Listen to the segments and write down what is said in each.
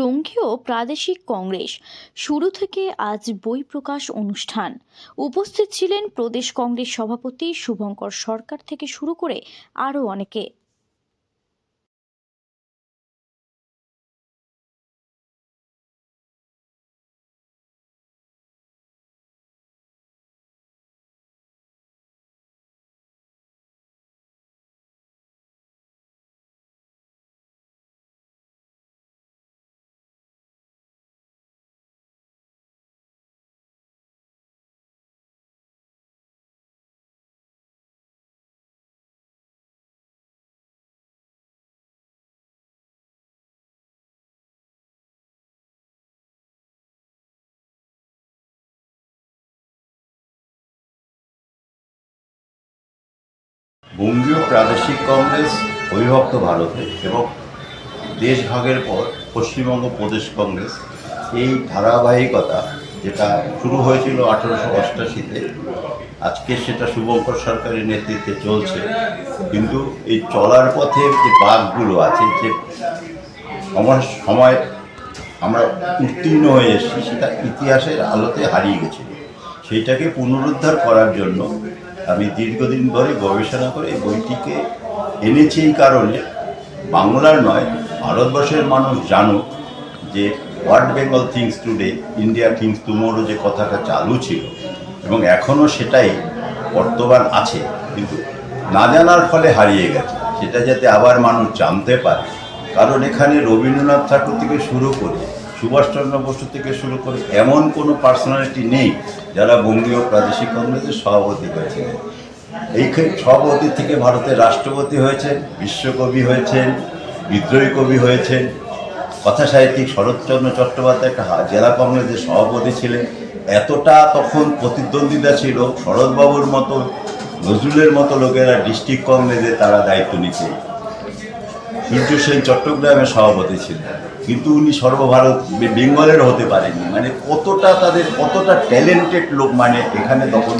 বঙ্গীয় প্রাদেশিক কংগ্রেস। শুরু থেকে আজ বই প্রকাশ অনুষ্ঠান। উপস্থিত ছিলেন প্রদেশ কংগ্রেস সভাপতি শুভঙ্কর সরকার থেকে শুরু করে আরও অনেকে। বঙ্গীয় প্রাদেশিক কংগ্রেস, অবিভক্ত ভারতে এবং দেশভাগের পর পশ্চিমবঙ্গ প্রদেশ কংগ্রেস, এই ধারাবাহিকতা যেটা শুরু হয়েছিল আঠেরোশো অষ্টাশিতে, আজকে সেটা শুভঙ্কর সরকারের নেতৃত্বে চলছে। কিন্তু এই চলার পথে যে বাঘগুলো আছে, যে আমার সময় আমরা উত্তীর্ণ হয়ে এসেছি, সেটা ইতিহাসের আলোতে হারিয়ে গেছিল সেইটাকে পুনরুদ্ধার করার জন্য আমি দীর্ঘদিন ধরে গবেষণা করে বইটিকে এনেছি এই কারণে, বাংলার নয়, ভারতবর্ষের মানুষ জানুক যে what Bengal thinks today, India thinks tomorrow যে কথাটা চালু ছিল এবং এখনও সেটাই বর্তমান আছে, কিন্তু না জানার ফলে হারিয়ে গেছে। সেটা যাতে আবার মানুষ জানতে পারে। কারণ এখানে রবীন্দ্রনাথ ঠাকুর থেকে শুরু করে সুভাষচন্দ্র বসু থেকে শুরু করে এমন কোনো পার্সোনালিটি নেই যারা বঙ্গীয় প্রাদেশিক কংগ্রেসের সভাপতি হয়েছিলেন এই সভাপতি থেকে ভারতের রাষ্ট্রপতি হয়েছেন, বিশ্বকবি হয়েছেন, বিদ্রোহী কবি হয়েছেন কথা সাহিত্যিক শরৎচন্দ্র চট্টোপাধ্যায় একটা জেলা কংগ্রেসের সভাপতি ছিলেন। এতটা তখন প্রতিদ্বন্দ্বিতা ছিল, শরৎবাবুর মতো, নজরুলের মতো লোকেরা ডিস্ট্রিক্ট কংগ্রেসে তারা দায়িত্ব নিচ্ছে সূর্য সেন চট্টগ্রামের সভাপতি ছিলেন। কিন্তু উনি সর্বভারত বেঙ্গলের হতে পারেনি মানে কতটা তাদের, কতটা ট্যালেন্টেড লোক মানে এখানে তখন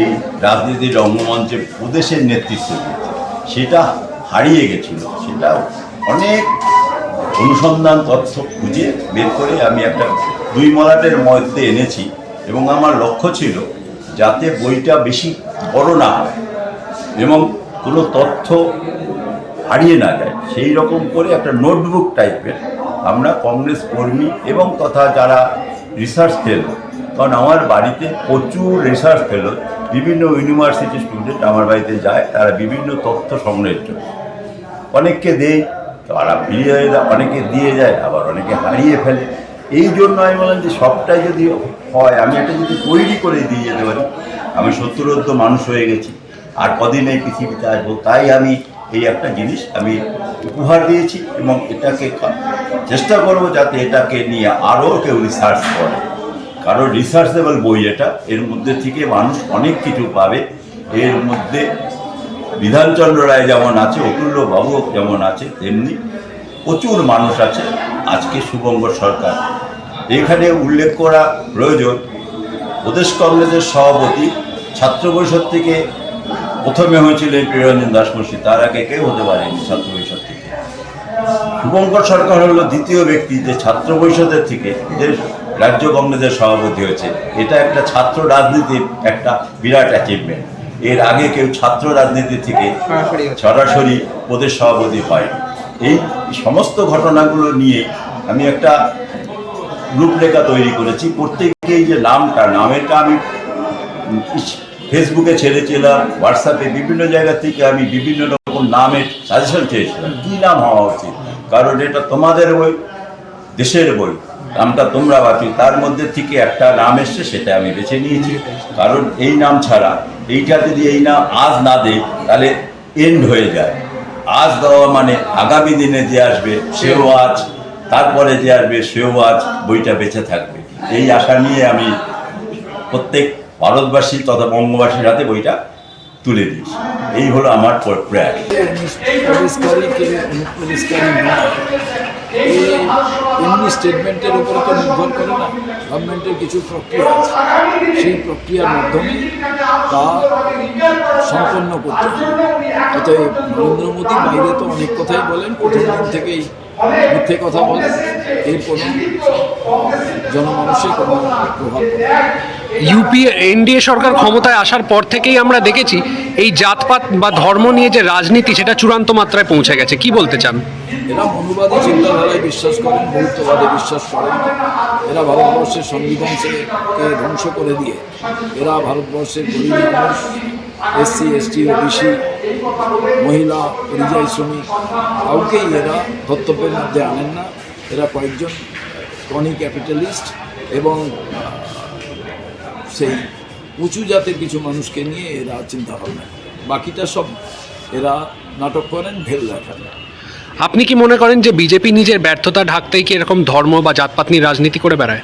এই রাজনীতির রঙ্গমঞ্চে প্রদেশের নেতৃত্ব সেটা হারিয়ে গেছিল। সেটা অনেক অনুসন্ধান তথ্য খুঁজে বের করে আমি একটা দুই মলাটের মধ্যে এনেছি এবং আমার লক্ষ্য ছিল যাতে বইটা বেশি বড় না হয় এবং কোনো তথ্য হারিয়ে না যায়। সেই রকম করে একটা নোটবুক টাইপের আমরা কংগ্রেস কর্মী এবং তথা যারা রিসার্চ ফেলো কারণ আমার বাড়িতে প্রচুর রিসার্চ ফেলো বিভিন্ন ইউনিভার্সিটি স্টুডেন্ট আমার বাড়িতে যায়, তারা বিভিন্ন তথ্য সংগ্রহের জন্য। অনেককে দেয় তারা ফিরিয়ে দেয় অনেকে দিয়ে যায়, আবার অনেকে হারিয়ে ফেলে। এই জন্য আমি বললাম যে সবটাই যদি হয়, আমি এটা যদি তৈরি করে দিয়ে যেতে পারি, আমি সত্তরোদ্ধ মানুষ হয়ে গেছি, আর কদিন এই পৃথিবীতে আসব, তাই আমি এই একটা জিনিস আমি উপহার দিয়েছি এবং এটাকে চেষ্টা করব যাতে এটাকে নিয়ে আরও কেউ রিসার্চ করে। কারণ রিসার্চেবল বই এটা। এর মধ্যে থেকে মানুষ অনেক কিছু পাবে। এর মধ্যে বিধানচন্দ্র রায় যেমন আছে, অতুল্য বাবু যেমন আছে, তেমনি প্রচুর মানুষ আছে আজকে শুভঙ্গ সরকার। এখানে উল্লেখ করা প্রয়োজন, প্রদেশ কংগ্রেসের সভাপতি ছাত্র পরিষদ থেকে প্রথমে হয়েছিলেন প্রিয়রঞ্জন দাসমসী তার আগে কেউ হতে পারেনি ছাত্র পরিষদ। শুভঙ্কর সরকার হলো দ্বিতীয় ব্যক্তি যে ছাত্র পরিষদের থেকে যে রাজ্য কংগ্রেসের সভাপতি হয়েছে। এটা একটা ছাত্র রাজনীতির একটা বিরাট অ্যাচিভমেন্ট এর আগে কেউ ছাত্র রাজনীতি থেকে সরাসরি প্রদেশ সভাপতি হয়। এই সমস্ত ঘটনাগুলো নিয়ে আমি একটা রূপরেখা তৈরি করেছি। প্রত্যেককে যে নামটা নামেরটা আমি ফেসবুকে ছেড়েছিলাম হোয়াটসঅ্যাপে বিভিন্ন জায়গা থেকে আমি বিভিন্ন রকম নামের সাজেশন চেয়েছিলাম। কী নাম হওয়া উচিত? কারণ এটা তোমাদের বই, দেশের বই, নামটা তোমরা বাকি তার মধ্যে থেকে একটা নাম এসছে, সেটা আমি বেছে নিয়েছি। কারণ এই নাম ছাড়া, এইটা যদি এই নাম আজ না দেয় তাহলে এন্ড হয়ে যায়। আজ দেওয়া মানে আগামী দিনে যে আসবে, সেও আজ, তারপরে যে আসবে, সেও আজ বইটা বেঁচে থাকবে। এই আশা নিয়ে আমি প্রত্যেক ভারতবাসী তথা বঙ্গবাসীর হাতে বইটা তুলে দিয়েছি এই হলো আমার প্র- প্রয়াস এমনি স্টেটমেন্টের উপরে তো নির্ভর করে না গভর্নমেন্টের কিছু প্রক্রিয়া আছে। সেই প্রক্রিয়ার মাধ্যমে তা সম্পন্ন করতে হবে অতএব নরেন্দ্র মোদী বাইরে তো অনেক কথাই বলেন, প্রথম দিন থেকেই মিথ্যে কথা বলে এর কোনো জনমানুষের কোনো প্রভাব। ইউপিএ এনডিএ সরকার ক্ষমতায় আসার পর থেকেই আমরা দেখেছি এই জাতপাত বা ধর্ম নিয়ে যে রাজনীতি সেটা চূড়ান্ত মাত্রায় পৌঁছে গেছে। কি বলতে চান? এরা মনুবাদী চিন্তাধারায় বিশ্বাস করেন বহুত্ববাদে বিশ্বাস করেন এরা ভারতবর্ষের সংবিধানকে ধ্বংস করে দিয়ে এরা ভারতবর্ষের গরিব মানুষ এসসি এসটি ওবিসি মহিলা পরিযায়ী শ্রমিক কাউকেই এরা ধর্তব্যের মধ্যে আনেন না। এরা কয়েকজন টনি ক্যাপিটালিস্ট এবং সেই উঁচু জাতের কিছু মানুষকে নিয়ে এরা চিন্তা ভাবনা বাকিটা সব এরা নাটক করেন ভেল দেখান। আপনি কি মনে করেন যে বিজেপি নিজের ব্যর্থতা ঢাকতেই কি এরকম ধর্ম বা জাতপাত নিয়ে রাজনীতি করে বেড়ায়?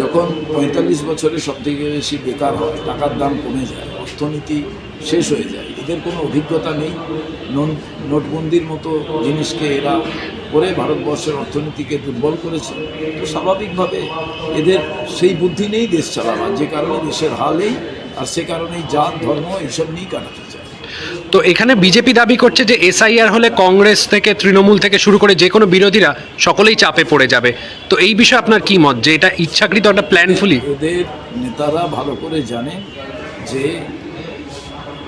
যখন পঁয়তাল্লিশ বছরে সব থেকে বেশি বেকার হয় টাকার দাম কমে যায় অর্থনীতি শেষ হয়ে যায় এদের কোনো অভিজ্ঞতা নেই। নোটবন্দির মতো জিনিসকে এরা করে ভারতবর্ষের অর্থনীতিকে দুর্বল করেছে। তো স্বাভাবিকভাবে এদের সেই বুদ্ধি নেই দেশ চালাবার। যে কারণে দেশের হাল হালেই আর সে কারণেই জাত ধর্ম এইসব নিয়েই কাটাতে চায়। তো এখানে বিজেপি দাবি করছে যে এসআইআর হলে কংগ্রেস থেকে তৃণমূল থেকে শুরু করে যে কোনো বিরোধীরা সকলেই চাপে পড়ে যাবে। তো এই বিষয়ে আপনার কি মত? যে এটা ইচ্ছাকৃত একটা প্ল্যানফুলি ওদের নেতারা ভালো করে জানেন যে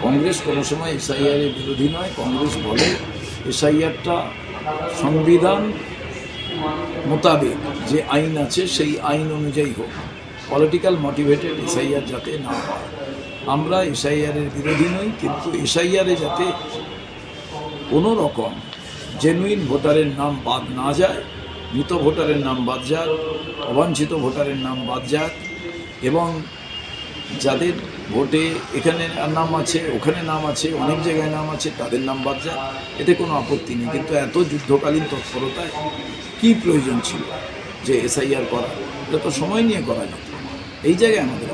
কংগ্রেস কোনো সময় এসআইআরের বিরোধী নয়, কংগ্রেস বলে এসআইআরটা সংবিধান মোতাবেক যে আইন আছে সেই আইন অনুযায়ী হোক পলিটিক্যাল মোটিভেটেড এসআইআর যাতে না হয়। আমরা এসআইআরের বিরোধী নই, কিন্তু এসআইআরে যাতে কোনো রকম জেনুইন ভোটারের নাম বাদ না যায়, মৃত ভোটারের নাম বাদ যাক, অবাঞ্ছিত ভোটারের নাম বাদ যাক, এবং যাদের ভোটে এখানে নাম আছে, ওখানে নাম আছে, অনেক জায়গায় নাম আছে, তাদের নাম বাদ যায় এতে কোনো আপত্তি নেই। কিন্তু এত যুদ্ধকালীন তৎপরতায় কী প্রয়োজন ছিল যে এসআইআর করা? এটা তো সময় নিয়ে করা যেত। এই জায়গায় আমাদের